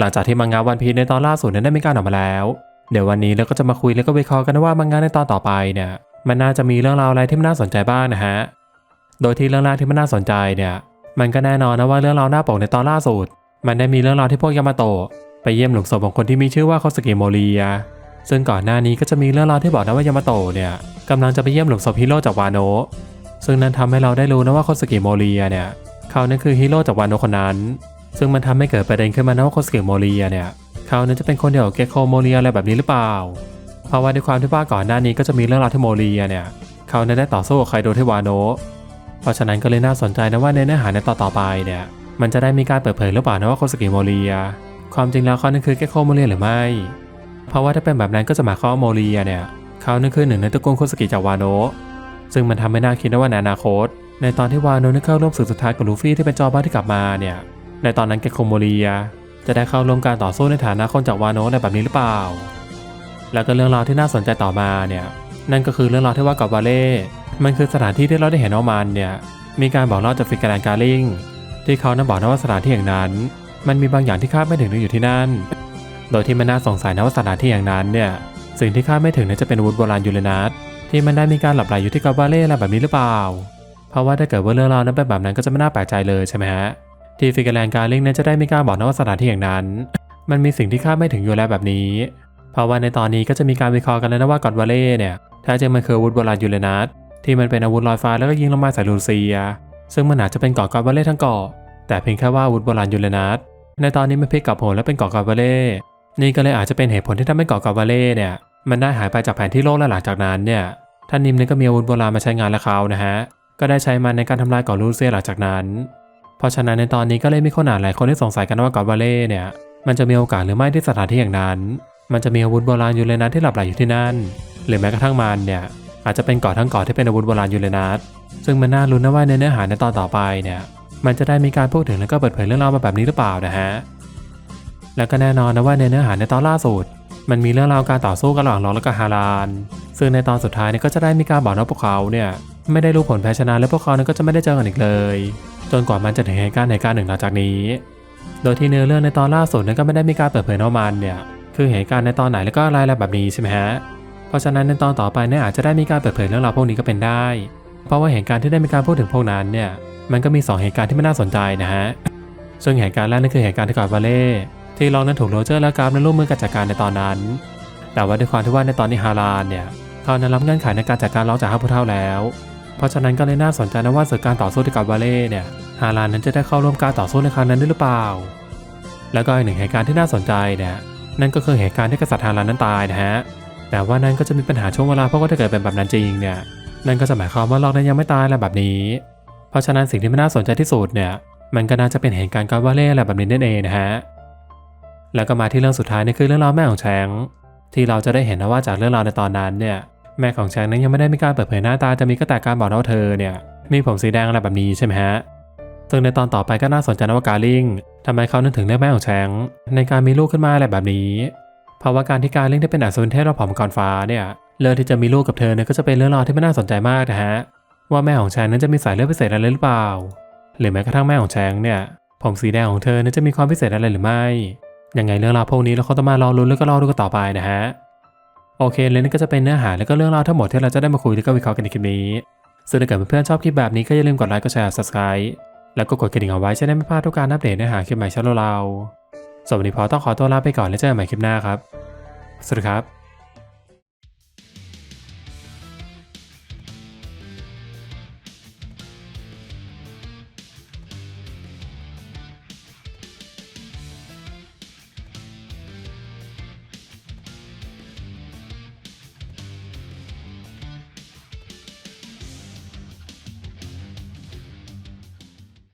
หลังจากที่มังงะวันพีในตอนล่าสุดนั้นได้มีการออกมาแล้ว เดี๋ยววันนี้เราก็จะมาคุยแล้วก็วิเคราะห์กันว่ามังงะในตอนต่อไปเนี่ยมันน่าจะมีเรื่องราวอะไรที่มันน่าสนใจบ้างนะฮะ โดยที่เรื่องแรกที่มันน่าสนใจเนี่ย มันก็แน่นอนนะว่าเรื่องราวหน้าปกในตอนล่าสุด มันได้มีเรื่องราวที่พวกยามาโตะไปเยี่ยมหลุมศพของคนที่มีชื่อว่าโคสกิโมเรีย ซึ่งก่อนหน้านี้ก็จะมีเรื่องราวที่บอกนะว่ายามาโตะเนี่ยกำลังจะไปเยี่ยมหลุมศพฮีโร่จากวาโนะซึ่งนั่นทำให้เราได้รู้นะว่าโคสกิโมเรียเนี่ยเขานั่นคือฮีโร่จากวาโนะคนนั้น ซึ่งมันทำให้เกิดประเด็นขึ้นมานะว่าโคสกิโมเรียเนี่ยเขานั้นจะเป็นคนเดียวกับเกโคโมเรียอะไรแบบนี้หรือเปล่า เพราะว่าด้วยความที่ว่าก่อนหน้านี้ก็จะมีเรื่องราวที่โมเรียเนี่ยเขานั้นได้ต่อสู้กับไคโดที่วาโนะเพราะฉะนั้นก็เลยน่าสนใจนะว่าในเนื้อหาในต่อต่อๆไปเนี่ยมันจะได้มีการเปิดเผยหรือเปล่านะว่าโคสกิโมเรีย ความจริงแล้วเขานั่นคือเกโคโมเรียหรือไม่ เพราะว่าถ้าเป็นแบบนั้นก็จะหมายความว่าโมเรียเนี่ยเขานั่นคือหนึ่งในตระกูลโคสกิจากวาโนะซึ่งมันทำให้น่าคิดนะว่าในอนาคต ในตอนที่วาโนะนั้นเข้าร่วมศึกสุดท้ายกับลูฟี่ที่เป็นจอบ้าที่กลับมาเนี่ย ในตอนนั้นเกโคโมเรีย จะได้เข้าร่วมการต่อสู้ในฐานะคนจากวาโนะอะไรแบบนี้หรือเปล่า แล้วก็เรื่องราวที่น่าสนใจต่อมาเนี่ยนั่นก็คือเรื่องราวที่ว่ากับวาเล่ มันคือสถานที่ที่เราได้เห็นว่ามันเนี่ยมีการบอกเล่าจากฟิกแกรนการลิงที่เขานั้นบอกนะว่าสถานที่อย่างนั้น มันมีบางอย่างที่คาดไม่ถึงอยู่ที่นั่น โดยที่มันน่าสงสัยนะว่าสถานที่อย่างนั้นเนี่ยสิ่งที่คาดไม่ถึงนั้นจะเป็นอาวุธโบราณยูเรนัสที่มันได้มีการหลับไหลอยู่ที่กับวาเล่อะไรแบบนี้หรือเปล่า เพราะว่าถ้าเกิดว่าเรื่องราวนั้นเป็นแบบนั้นก็จะไม่น่าแปลกใจเลยใช่ไหมฮะ ที่ฟิกแกรนการลิงนั้นจะได้ไมีกล้าบอกนะว่าสถานที่อย่างนั้น มันมีสิ่งที่คาดไม่ถึงอยู่แล้วแบบนี้ เพราะว่าในตอนนี้ก็จะมีการวิเคราะห์กันแล้วนะว่ากอดวาเล่เนี่ยแท้จริงมันคืออาวุธโบราณยูเรนัสที่มันเป็นอาวุธลอยฟ้าแล้วก็ยิงลงมาใส่ลูเซีย ซึ่งมันอาจจะเป็นเกาะกอดวาเล่ทั้งเกาะแต่เพียงแค่ว่าอาวุธโบราณยูเรนัสในตอนนี้มันพลิกกลับโผลแล้วเป็นเกาะกอดวาเล่นี่ก็เลยอาจจะเป็นเหตุผลที่ทำให้เกาะกอดวาเล่เนี่ยมันได้หายไปจากแผนที่โลกและหลังจากนั้นเนี่ยท่านนิมเนี่ยก็มีอาวุธโบราณมาใช้งานและเขานะฮะก็ได้ใช้มันในการทำลายเกาะลูเซียหลังจากนั้น เพราะฉะนั้นในตอนนี้ก็เลยมีคนอ่านหลายคนที่สงสัยกันว่าเกาะวาเล่เนี่ยมันจะมีโอกาสหรือไม่ที่สถานที่อย่างนั้น มันจะมีอาวุธโบราณอยู่เรนัสที่หลับไหลอยู่ที่นั่น หรือแม้กระทั่งมันเนี่ยอาจจะเป็นเกาะทั้งเกาะที่เป็นอาวุธโบราณอยู่เรนัสซึ่งมันน่าลุ้นนะว่าในเนื้อหาในตอนต่อไปเนี่ยมันจะได้มีการพูดถึงแล้วก็เปิดเผยเรื่องราวมาแบบนี้หรือเปล่านะฮะ แล้วก็แน่นอนนะว่าในเนื้อหาในตอนล่าสุด มันมีเรื่องราวการต่อสู้กันระหว่างล็อกและก็ฮาราน ซึ่งในตอนสุดท้ายเนี่ยก็จะได้มีการบอกว่าพวกเขาเนี่ยไม่ได้รู้ผลแพ้ชนะและพวกเขาเนี่ยก็จะไม่ได้เจอกันอีกเลย จนกว่ามันจะถึงเหตุการณ์เหตุการณ์หนึ่งหลังจากนี้ โดยที่เนื้อเรื่องในตอนล่าสุดนั้นก็ไม่ได้มีการเปิดเผยว่ามันเนี่ยคือเหตุการณ์ในตอนไหนแล้วก็อะไรอะแบบนี้ใช่ไหมฮะ เพราะฉะนั้นในตอนต่อไปเนี่ยอาจจะได้มีการเปิดเผยเรื่องราวพวกนี้ก็เป็นได้ เพราะว่าเหตุการณ์ที่ได้มีการพูดถึงพวกนั้นเนี่ยมันก็มี 2 เหตุการณ์ที่ไม่น่าสนใจนะฮะ ซึ่งเหตุการณ์แรกนั่นคือเหตุการณ์ที่กอดวาเล่ที่ลองนั้นถูกโรเจอร์และกราฟนั้นร่วมมือกันจัดการในตอนนั้น แต่ว่าด้วยความที่ว่าในตอนนี้ฮารานเนี่ยเขานั้นรับเงื่อนไขในการจัดการล็อกจากห้าผู้เท่าแล้ว เพราะฉะนั้นก็เลยน่าสนใจนะว่าศึกการต่อสู้กอดวาเล่เนี่ยฮารานนั้นจะได้เข้าร่วมการต่อสู้ในครั้งนั้นด้วยหรือเปล่า แล้วก็อีกหนึ่งเหตุการณ์ที่น่าสนใจเนี่ยนั่นก็คือเหตุการณ์ที่กษัตริย์ฮารานนั้นตายนะฮะแต่ว่านั่นก็จะมีปัญหาช่วงเวลาเพราะว่าถ้าเกิดเป็นแบบนั้นจริงเนี่ยนั่นก็จะหมายความว่าล็อกนั้นยังไม่ตายอะไรแบบนี้ เพราะฉะนั้นสิ่งที่มันน่าสนใจที่สุดเนี่ยมันก็น่าจะเป็นเหตุการณ์การว่าเล่อะไรแบบนี้นั่นเองนะฮะแล้วก็มาที่เรื่องสุดท้ายนี่คือเรื่องราวแม่ของแชงที่เราจะได้เห็นนะว่าจากเรื่องราวในตอนนั้นเนี่ย แม่ของแชงนั้นยังไม่ได้มีการเปิดเผยหน้าตาจะมีก็แต่การบอกนะว่าเธอเนี่ยมีผมสีแดงอะไรแบบนี้ใช่ไหมฮะซึ่งในตอนต่อไปก็น่าสนใจนะว่ากาลิงทำไมเขานึกถึงเรื่องแม่ของแชงในการมีลูกขึ้นมาอะไรแบบนี้ เพราะว่าการที่กาล่นที่เป็นอัศวินเทพเราผอมก่อนฟ้าเนี่ยเรื่องที่จะมีลูกกับเธอเนี่ยก็จะเป็นเรื่องราวที่ไม่น่าสนใจมากนะฮะว่าแม่ของแชงนั้นจะมีสายเลือดพิเศษอะไรหรือเปล่า หรือแม้กระทั่งแม่ของแชงเนี่ยผมสีแดงของเธอนั้นจะมีความพิเศษอะไรหรือไม่ยังไงเรื่องราวพวกนี้เราก็ต้องมารอลุ้นแล้วก็รอดูกันต่อไปนะฮะ โอเคเลยนี่ก็จะเป็นเนื้อหาและก็เรื่องราวทั้งหมดที่เราจะได้มาคุยและก็วิเคราะห์กันในคลิปนี้ซึ่งถ้าเกิดเพื่อนๆชอบคลิปแบบนี้ก็อย่าลืมกดไลค์กดแชร์ subscribe แล้วก็กดกระดิ่งเอาไว้จะได้ไม่พลาดทุกการอัปเดตเนื้อหาคลิปใหม่ช่องเราสวัสดีพอต้องขอตัวลาไปก่อนแล้วเจอกันใหม่คลิปหน้าครับ สวัสดีครับ